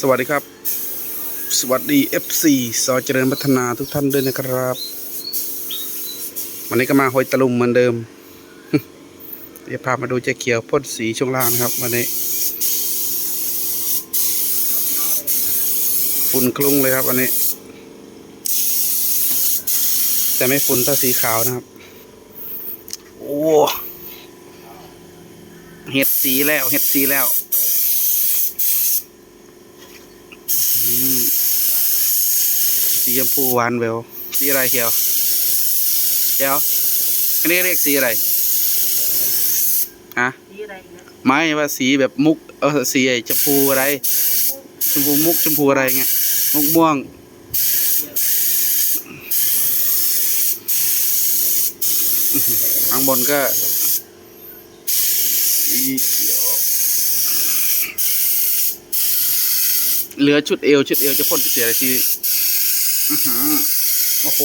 สวัสดีครับ สวัสดี FC ซอยเจริญพัฒนาทุกท่านด้วยนะครับ วันนี้ก็มาหอยตะลุมเหมือนเดิม เดี๋ยวพามาดูเจ๊เขียวพ่นสีช่วงล่างนะครับวันนี้ฝุ่นคลุ้งเลยครับวันนี้ แต่ไม่ฝุ่นเท่าสีขาวนะครับ โอ้เห็ดสีแล้วเห็ดสีแล้ว อืม สีชมพูหวานแววสีอะไรเขียวเขียวอันนี้เรียกสีอะไรฮะสีอะไรไม่ว่าสีแบบมุกเออสีไอ้ชมพูอะไรชมพูมุกชมพูอะไรเงี้ยมุกม่วงข้างบนก็สีเขียว เหลือชุดเอว ชุดเอวจะพ่นเสีอะไรสีอือหือโอ้โห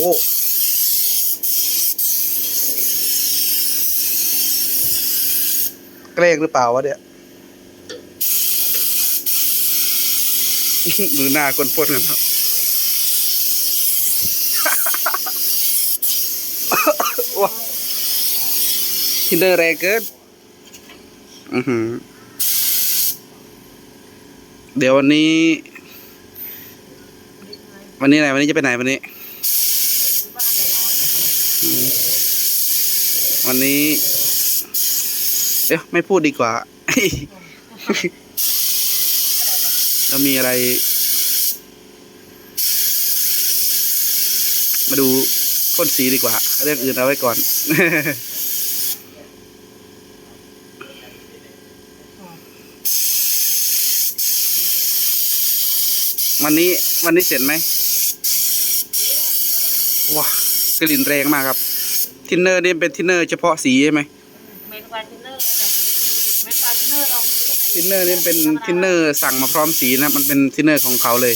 เกรกหรือเปล่าวะเนี่ยดูหน้าคนพ่นกันครับว้าทินเดอร์แรงเกิน อือหือ เดี๋ยววันนี้ วันนี้ไหนวันนี้จะไปไหนวันนี้ วันนี้เดี๋ยวไม่พูดดีกว่า เรามีอะไร มาดูพ่นสีดีกว่า เรื่องอื่นเอาไว้ก่อน วันนี้วันนี้เสร็จไหมว้ากลิ่นแรงมากครับ ทินเนอร์นี่เป็นทินเนอร์เฉพาะสีใช่ไหมเมนวาทินเนอร์เลยนะเมนวาทินเนอร์เราทินเนอร์นี่เป็นทินเนอร์สั่งมาพร้อมสีนะมันเป็นทินเนอร์ของเขาเลย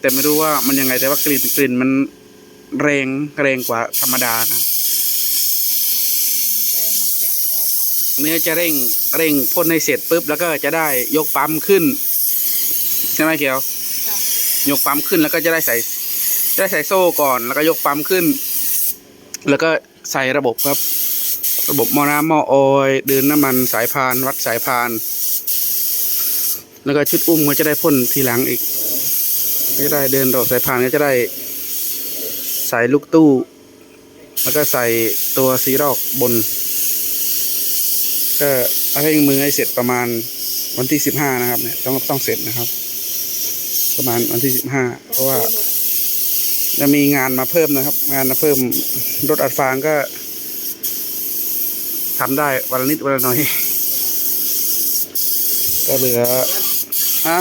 แต่ไม่รู้ว่ามันยังไงแต่ว่ากลิ่นกลิ่นมันแรงแรงกว่าธรรมดานะเนื้อจะเร่งเร่งพ่นให้เสร็จปุ๊บแล้วก็จะได้ยกปั๊มขึ้น ช่ไหมเขียวยกปั๊มขึ้นแล้วก็จะได้ใส่จะได้ใส่โซ่ก่อนแล้วก็ยกปั๊มขึ้น แล้วก็ใส่ระบบครับ ระบบหม้อน้ำหม้อออยล์เดินน้ำมันสายพานวัดสายพาน แล้วก็ชุดอุ้มก็จะได้พ่นทีหลังอีกก็จะได้เดินรอบสายพานก็จะได้ใส่ลูกตู้ แล้วก็ใส่ตัวซีรอกบน ก็เร่งมือให้เสร็จประมาณวันที่สิบห้านะครับเนี่ยต้องต้องเสร็จนะครับ ประมาณวันที่สิบห้าเพราะว่า จะมีงานมาเพิ่มนะครับ งานมาเพิ่มรถอัดฟางก็ทำได้วันละนิดวันละหน่อย ก็เหลือฮะ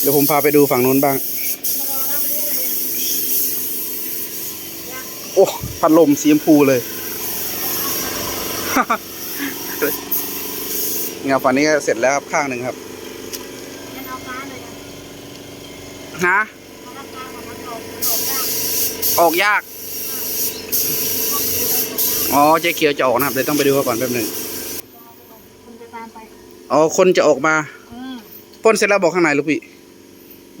เดี๋ยวผมพาไปดูฝั่งนู้นบ้าง โอ้พัดลมสีชมพูเลยเงาฝั่งนี้ก็เสร็จแล้วครับข้างหนึ่งครับ งั้นเอาฟ้าเลย อะฮะเอาฟ้าฟ้าของมันออกออกยากออกยาก อ๋อเจ๊เขียวจะออกนะครับเดี๋ยวต้องไปดูเขาก่อนแป๊บหนึ่งคุณจะตามไปอ๋อคนจะออกมาอืมพ่นเสร็จแล้วบอกข้างในลูกพี่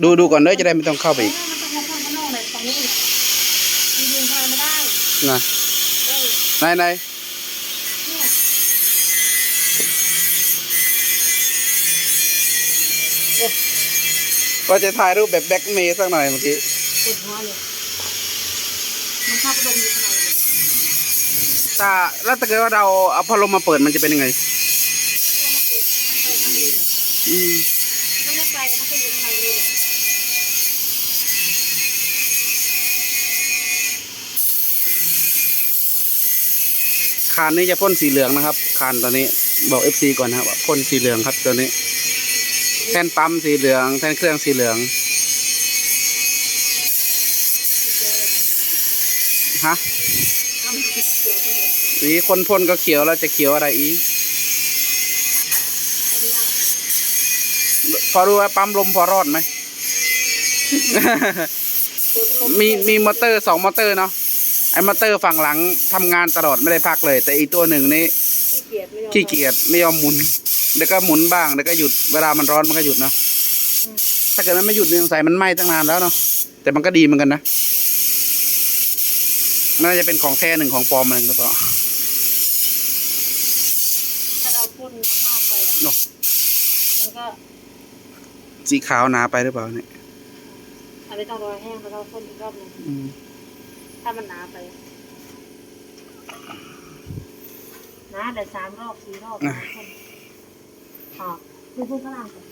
ดูดูก่อนเด้อจะได้ไม่ต้องเข้าไปอีกมันต้องมาพ่นข้างนอกเลยตรงนี้มันยิงเข้าไปไม่ได้ นะ เออ ไหนไหน เนี่ย ก็จะถ่ายรูปแบบแบ็กเมย์สักหน่อยเมื่อกี้ปวดหัวเลยมันเข้าไปดมอยู่ข้างในเลยถ้าแล้วถ้าเกิดว่าเราเอาพัดลมมาเปิดมันจะเป็นยังไงมันเปิดมันเปิดข้างในอืมมันไม่ไปมันก็อยู่ข้างในเลยคานนี้จะพ่นสีเหลืองนะครับ คานตอนนี้บอกเอฟซีก่อนนะครับว่าพ่นสีเหลืองครับตัวนี้ แท่นปั๊มสีเหลือง แท่นเครื่องสีเหลือง ฮะทำผิดเกี่ยวกับเด็กสีคนพ่นก็เขียวแล้วจะเขียวอะไรอีก พอรู้ว่าปั๊มลมพอรอดไหม มีมีมอเตอร์สองมอเตอร์เนาะ ไอ้มอเตอร์ฝั่งหลังทำงานตลอดไม่ได้พักเลย แต่อีตัวหนึ่งนี่ขี้เกียจไม่ยอมขี้เกียจไม่ยอมหมุน เเดี๋ยวก็หมุนบ้างเดี๋ยวก็หยุดเวลามันร้อนมันก็หยุดเนาะอืมถ้าเกิดมันไม่หยุดเนี่ยสงสัยมันไหม้ตั้งนานแล้วเนาะแต่มันก็ดีเหมือนกันนะมันน่าจะเป็นของแท้หนึ่งของปลอมหนึ่งหรือเปล่าถ้าเราพ่นมากๆไปอะเนอะมันก็สีขาวหนาไปหรือเปล่าเนี่ยอันนี้ต้องรอแห้งแล้วก็พ่นอีกรอบหนึงอืมถ้ามันหนาไปหนาแต่สามรอบสี่รอบนะ พ่น อ๋อคือพ่นข้างล่างก่อน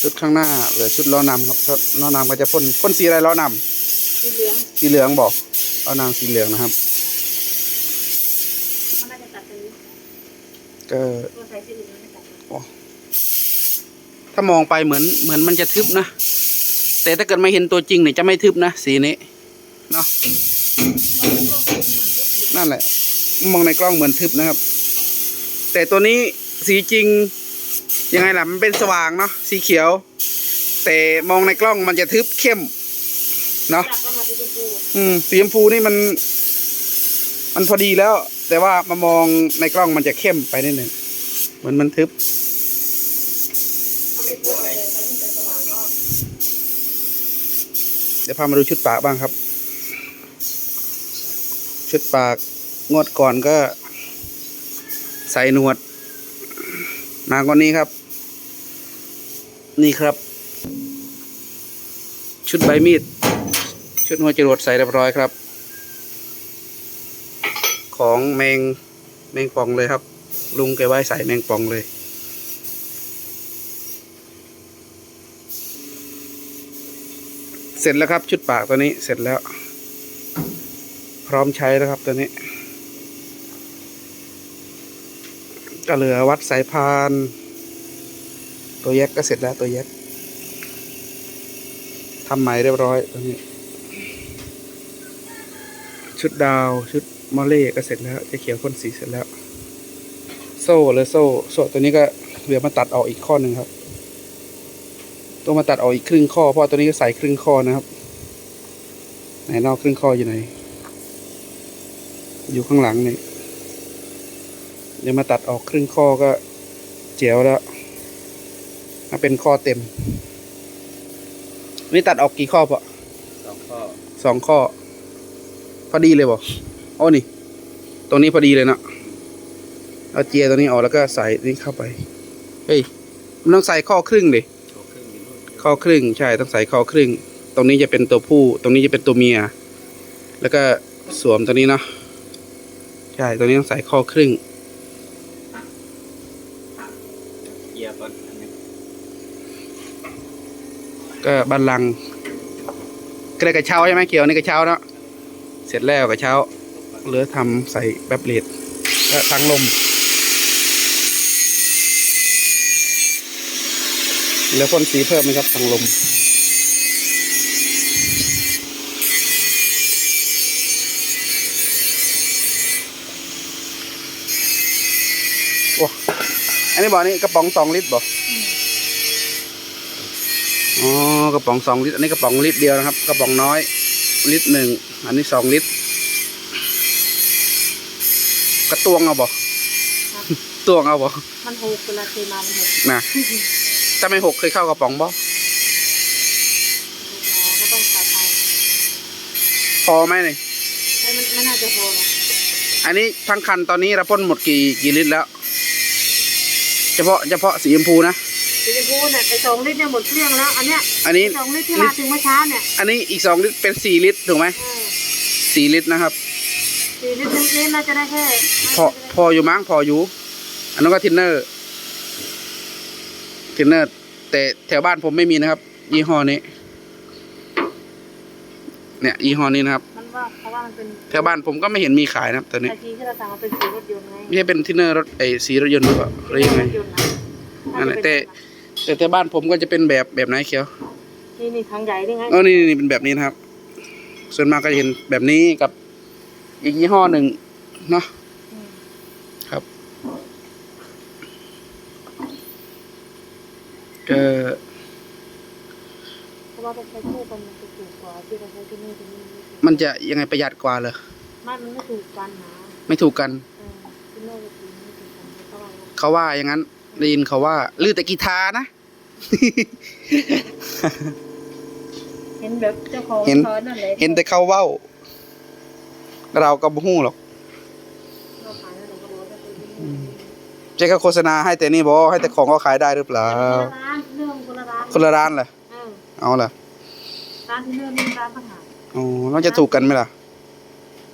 ชุดข้างหน้าเหลือชุดล้อนำครับชุดล้อนำก็จะพ่นพ่นสีอะไรล้อนสีเหลืองำสีเหลืองบอกล้อนำสีเหลืองนะครับมันน่าจะตัดตรงนี้ก็ตัวใส่สีเหลืองไม่ตัดเลยถ้ามองไปเหมือนเหมือนมันจะทึบนะ แต่ถ้าเกิดไม่เห็นตัวจริงเนี่ยจะไม่ทึบนะ สีนี้เนาะนั่นแหละ มองในกล้องเหมือนทึบนะครับ แต่ตัวนี้ สีจริงยังไงล่ะมันเป็นสว่างเนาะสีเขียว แต่มองในกล้องมันจะทึบเข้มเนาะอืมสีชมพูนี่มัน มันพอดีแล้ว แต่ว่ามามองในกล้องมันจะเข้มไปนิดหนึ่งเหมือนมันทึบเอาไปพูดอะไรตอนนี้เป็นสว่างก็เดี๋ยวพามาดูชุดปากบ้างครับ ชุดปากงวดก่อนก็ ใส่หนวด มากกว่านี้ครับ นี่ครับ ชุดใบมีด ชุดหัวจรวดใส่เรียบร้อยครับ ของแมงแมงป่องเลยครับ ลุงแกไว้ใส่แมงป่องเลยเสร็จแล้วครับ ชุดปากตัวนี้เสร็จแล้ว พร้อมใช้แล้วครับตัวนี้ ก็เหลือวัดสายพาน ตัวแยกก็เสร็จแล้วตัวแยกทำใหม่เรียบร้อยตัวนี้ ชุดดาวชุดมอลเล่ก็เสร็จแล้วจะเขียวพ่นสีเสร็จแล้ว โซ่เลยโซ่โซ่ตัวนี้ก็เหลือมาตัดออกอีกข้อหนึ่งครับต้องมาตัดออกอีกครึ่งข้อเพราะตัวนี้ก็ใส่ครึ่งข้อนะครับ ไหนนอกครึ่งข้ออยู่ไหน อยู่ข้างหลังนี่ ดี๋ยวมาตัดออกครึ่งข้อก็เจ๋วแล้วมาเป็นข้อเต็ม นี่ตัดออกกี่ข้อปะสองข้อสองข้อ พอดีเลยบ่โอ้นี่ ตรงนี้พอดีเลยเนาะเอาเจียตัวนี้ออกแล้วก็ใส่นี่เข้าไป เฮ้ย มันต้องใส่ข้อครึ่งดิโชว์ครึ่งอยู่นู่นข้อครึ่งใช่ต้องใส่ข้อครึ่ง ตรงนี้จะเป็นตัวผู้ ตรงนี้จะเป็นตัวเมีย แล้วก็สวมตัวนี้เนาะ ใช่ตรงนี้ต้องใส่ข้อครึ่ง เกียร์ก่อนอันนี้ ก็บันลังก์ก็ได้กระเช้าใช่ไหมเกี่ยวนี่กระเช้าเนาะเสร็จแล้วกระเช้าเหลือทำใส่แบบเลดก็ทางลม แล้วพ่นสีเพิ่มไหมครับทางลมโอ้อันนี้บอกนี่กระป๋องสองลิตรบอกอ๋อ กระป๋องสองลิตร อันนี้กระป๋องลิตรเดียวนะครับ กระป๋องน้อย ลิตรหนึ่ง อันนี้สองลิตร กระตวงเอาบอกตวงเอาบอกมันหกเวลาเทมามันหกนะถ้าไม่หกเคยเข้ากระป๋องบ่ลูกน้องก็ต้องตัดเอาพอไหมนี่แต่มันไม่น่าจะพอหรอกอันนี้ทั้งคันตอนนี้เราพ่นหมดกี่กี่ลิตรแล้ว เฉพาะเฉพาะสีชมพูนะ สีชมพูเนี่ยไอ้สองลิตรเนี่ยหมดเกลี้ยงแล้ว อันเนี้ยอันนี้ สองลิตรที่มาถึงเมื่อเช้าเนี่ยอันนี้อีกสองลิตรเป็นสี่ลิตรถูกไหมเออสี่ลิตรนะครับ สี่ลิตรนึงเองน่าจะได้แค่พอพออยู่มั้งพออยู่ อันนั้นก็ทินเนอร์ทินเนอร์ แต่แถวบ้านผมไม่มีนะครับ ยี่ห้อนี้ เนี่ย ยี่ห้อนี้นะครับ มันว่าเพราะว่ามันเป็นแถวบ้านผมก็ไม่เห็นมีขายนะครับตัวนี้ไอทีที่เราสั่งมาเป็นสีรถยนต์ไงไม่ใช่เป็นทินเนอร์รถไอสีรถยนต์หรือเปล่าหรือยังไง รถยนต์นะนั่นแหละแต่ แต่แต่บ้านผมก็จะเป็นแบบแบบไหนเขียวนี่นี่ทางใหญ่นี่ไงอ๋อนี่นี่นี่เป็นแบบนี้นะครับ ส่วนมากก็จะเห็นแบบนี้กับอีกยี่ห้อหนึ่งเนาะอืมครับก็เพราะว่าเราใช้คู่กันมันจะถูกกว่าที่เราใช้ที่นี่ที่นี่มันจะยังไงประหยัดกว่าเลยไม่มันไม่ถูกกันนะไม่ถูกกันเออที่โน่นกับที่นี่ถูกกันเพราะว่าเราเขาว่าอย่างนั้นได้ยินเขาว่าลือแต่กีตาร์นะ เห็นแบบเจ้าของเห็นช้อนนั่นแหละเห็นแต่เขาเว้า เราก็บ่ฮู้หรอกเราขายนั่นแหละก็บอกว่าจะเป็นเจ๊ก็โฆษณาให้แต่นี่บ่ให้แต่ของเขาขายได้หรือเปล่า คนละร้านเรื่องคนละร้านคนละร้านเหรอเออเอาล่ะร้านที่เรื่องนี่ร้านปัญหาอ๋อแล้วจะถูกกันไหมล่ะ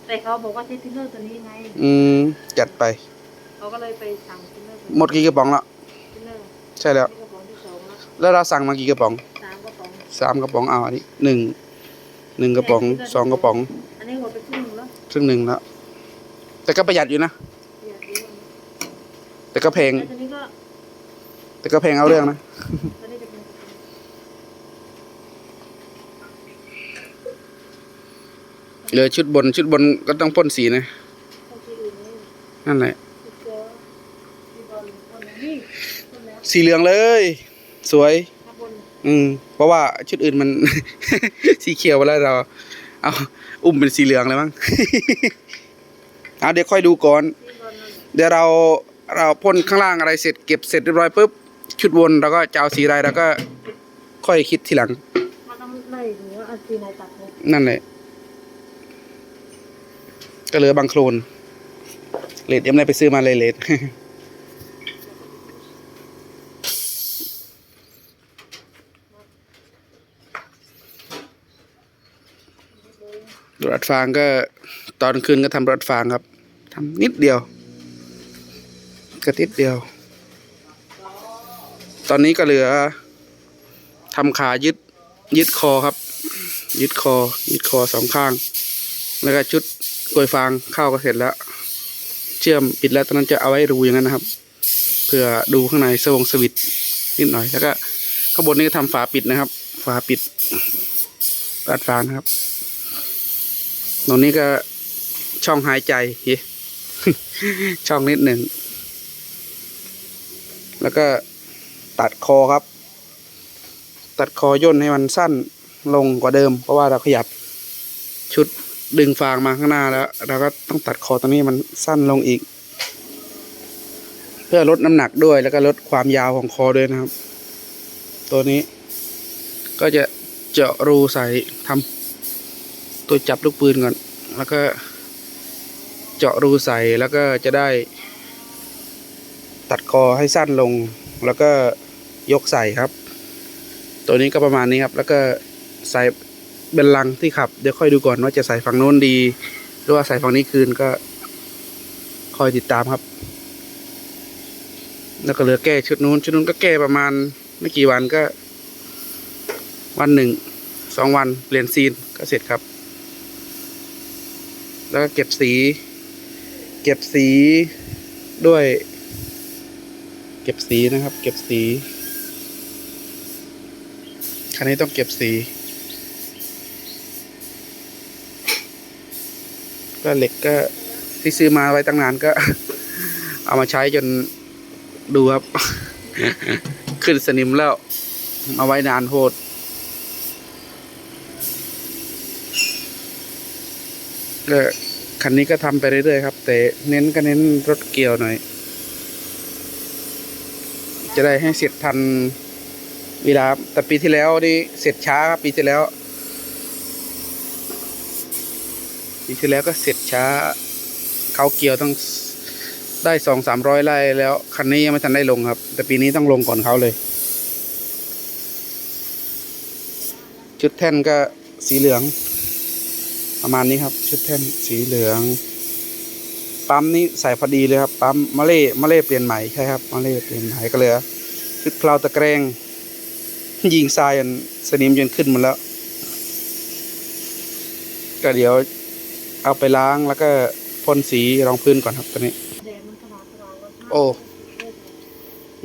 แต่เขาบอกว่าใช้ทิลเลอร์ตัวนี้ไงอืม จัดไป เขาก็เลยไปสั่งทิลเลอร์ตัวหมดกี่กระป๋องแล้วทิลเลอร์ใช่แล้วนี่กระป๋องที่สอง แล้วแล้วเราสั่งมากี่กระป๋องสามกระป๋องสามกระป๋องเอาอันนี้หนึ่งหนึ่งกระป๋องสองกระป๋อง อันนี้หมดไปครึ่งหนึงแล้วครึ่งหนึ่งแล้ว แต่ก็ประหยัดอยู่นะอยากรู้ว่าแต่ก็แพง แล้วตัวนี้ก็แต่ก็แพงเอาเรื่องนะตัวนี้จะเป็นเหลือชุดบนชุดบนก็ต้องพ่นสีนะ คนที่อื่นนี่นั่นแหละที่เจอที่บอลคนนี้คนแล้ว สีเหลืองเลย สวยข้างบนอืม เพราะว่าชุดอื่นมัน สีเขียวไปแล้วเรา เอาอุ้มเป็นสีเหลืองเลยมั้ง เอาเดี๋ยวค่อยดูก่อนที่บอลนั่นแหละเดี๋ยวเราเราพ่นข้างล่างอะไรเสร็จเก็บเสร็จเรียบร้อยปุ๊บชุดวนเราก็จะเอาสีอะไรเราก็ค่อยคิดทีหลัง มันต้องไล่ดูว่าเอาสีไหนตัดเลยนั่นแหละก็เหลือบางโคลนเลดยังไม่ได้ไปซื้อมาเลยเลด รถฟางก็ตอนคืนก็ทำรถฟางครับทำนิดเดียวก็นิดเดียว ตอนนี้ก็เหลือทำขายึดยึดคอครับ ยึดคอ ยึดคอสองข้าง แล้วก็ชุดกลวยฟางเข้าก็เสร็จแล้ว เชื่อมปิดแล้วตอนนั้นจะเอาไว้รูอย่างนั้นนะครับ เพื่อดูข้างในสวงสวิตช์นิดหน่อยแล้วก็ข้างบนนี้ก็ทำฝาปิดนะครับ ฝาปิดปัดฟางนะครับ ตรงนี้ก็ช่องหายใจเฮช่องนิดหนึ่ง แล้วก็ตัดคอครับ ตัดคอย่นให้มันสั้นลงกว่าเดิม เพราะว่าเราขยับชุดดึงฟางมาข้างหน้าแล้ว เราก็ต้องตัดคอตรงนี้มันสั้นลงอีก เพื่อลดน้ำหนักด้วยแล้วก็ลดความยาวของคอด้วยนะครับ ตัวนี้ ก็จะเจาะรูใส่ทำ ตัวจับลูกปืนก่อน แล้วก็เจาะรูใส่แล้วก็จะได้ ตัดคอให้สั้นลง แล้วก็ยกใส่ครับ ตัวนี้ก็ประมาณนี้ครับ แล้วก็ใส่เบนลังที่ขับ เดี๋ยวค่อยดูก่อนว่าจะใส่ฝั่งโน้นดี หรือว่าใส่ฝั่งนี้คืนก็คอยติดตามครับ แล้วก็เหลือแก้ชุดนู้น ชุดนู้นก็แก้ประมาณไม่กี่วันก็ วันหนึ่งสองวันเปลี่ยนซีนก็เสร็จครับ แล้วก็เก็บสี เก็บสีด้วย เก็บสีนะครับ เก็บสีคันนี้ต้องเก็บสี ก็เหล็กก็ที่ซื้อมาไว้ตั้งนานก็ เอามาใช้จนดูครับ ขึ้นสนิมแล้ว มาไว้นานโพดก็ คันนี้ก็ทำไปเรื่อยๆครับ แต่เน้นก็เน้นรถเกี่ยวหน่อย จะได้ให้เสร็จทันเวลาแต่ปีที่แล้วนี่เสร็จช้าครับปีที่แล้ว ปีที่แล้วก็เสร็จช้าเขาเกี่ยวต้องได้สองสามร้อยไร่แล้ว คันนี้ยังไม่ทันได้ลงครับ แต่ปีนี้ต้องลงก่อนเขาเลย ชุดแท่นก็สีเหลือง ประมาณนี้ครับ ชุดแท่นสีเหลือง ปั๊มนี้ใส่พอดีเลยครับ ปั๊มมะเล่มะเล่เปลี่ยนใหม่ใช่ครับมะเล่เปลี่ยนใหม่ก็เหลยชุดเพลาตะแกรงยิงทรายันสนิมจนขึ้นหมดแล้ว ก็เดี๋ยวเอาไปล้างแล้วก็พ่นสีรองพื้นก่อนครับตอนนี้ โอ้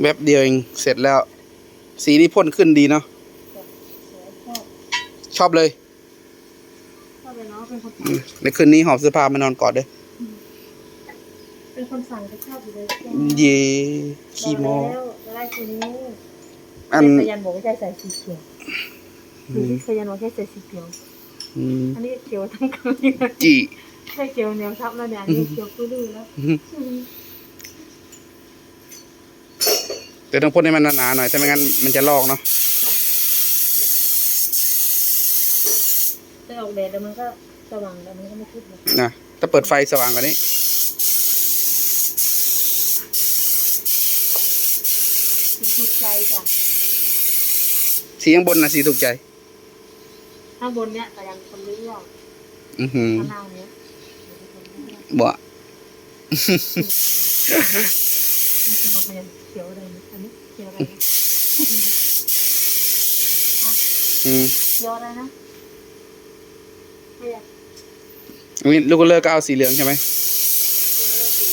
แป๊บเดียวเองเสร็จแล้ว สีนี่พ่นขึ้นดีเนาะชอบเลย เลยเนาะเป็นคนอืสั่งมในคืนนี้หอบเสื้อผ้ามานอนกอดเด้อเป็นคนสั่งก็ชอบอยู่เลยเย่ขี้โมบอกแล้วจะได้สีนี้อันแต่สยันบอกว่าใช้ใส่สีเขียวอืดูมที่สยันบอกใช้ใส่สีเขียวอืมอันนี้เขียวทั้งคืนเลยจีใช่เขียวเหนียวทับแล้วเนี่ยอันนี้เขียวคือดื้อแล้วอืมแต่ต้องพ่นให้มันหนาๆหน่อยถ้าไม่งั้นมันจะลอกเนาะ ได้ ออกแดดแล้วมันก็สว่างแล้วมันก็ไม่ทึบเลยนะถ้าเปิดไฟสว่างกว่านี้ ถูกใจจ้ะสีข้างบนนะสีถูกใจ ข้างบนเนี้ยแต่ยังคนเลือกอือหือข้างล่างเนี้ยบ่นี่คือบอกเลยเขียวอะไรนะอันนี้เขียวอะไรนะอืม เขียวอะไรนะไม่ อยากอันนี้ลูกก็เลิกก็เอาสีเหลืองใช่ไหมดูแล้วสี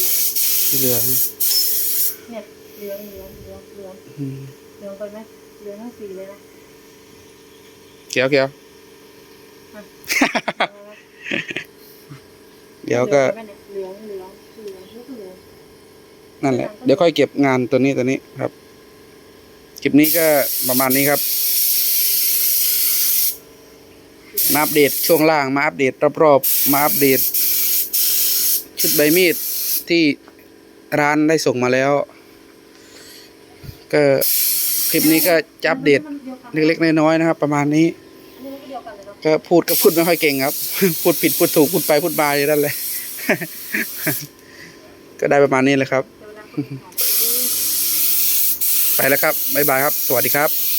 สีเหลืองเนี่ยเหลืองเหลืองเหลืองเหลืองอืมเหลืองไปไหมเหลืองทั้งสีเลยนะเขียวเขียวเดี๋ยวก็เหลืองเหลืองเหลืองเหลืองเหลือง นั่นแหละ เดี๋ยวค่อยเก็บงานตัวนี้ตัวนี้ครับ คลิปนี้ก็ประมาณนี้ครับ มาอัปเดตช่วงล่างมาอัปเดตรอบๆมาอัปเดต ชุดใบมีดที่ร้านได้ส่งมาแล้ว ก็คลิปนี้ก็จะอัปเดตเล็กๆน้อยๆนะครับ ประมาณนี้ ก็พูดก็พูดไม่ค่อยเก่งครับ พูดผิดพูดถูกพูดไปพูดมาอยู่นั่นแหละก็ได้ประมาณนี้เลยครับ ไปแล้วครับบ๊ายบายครับ สวัสดีครับ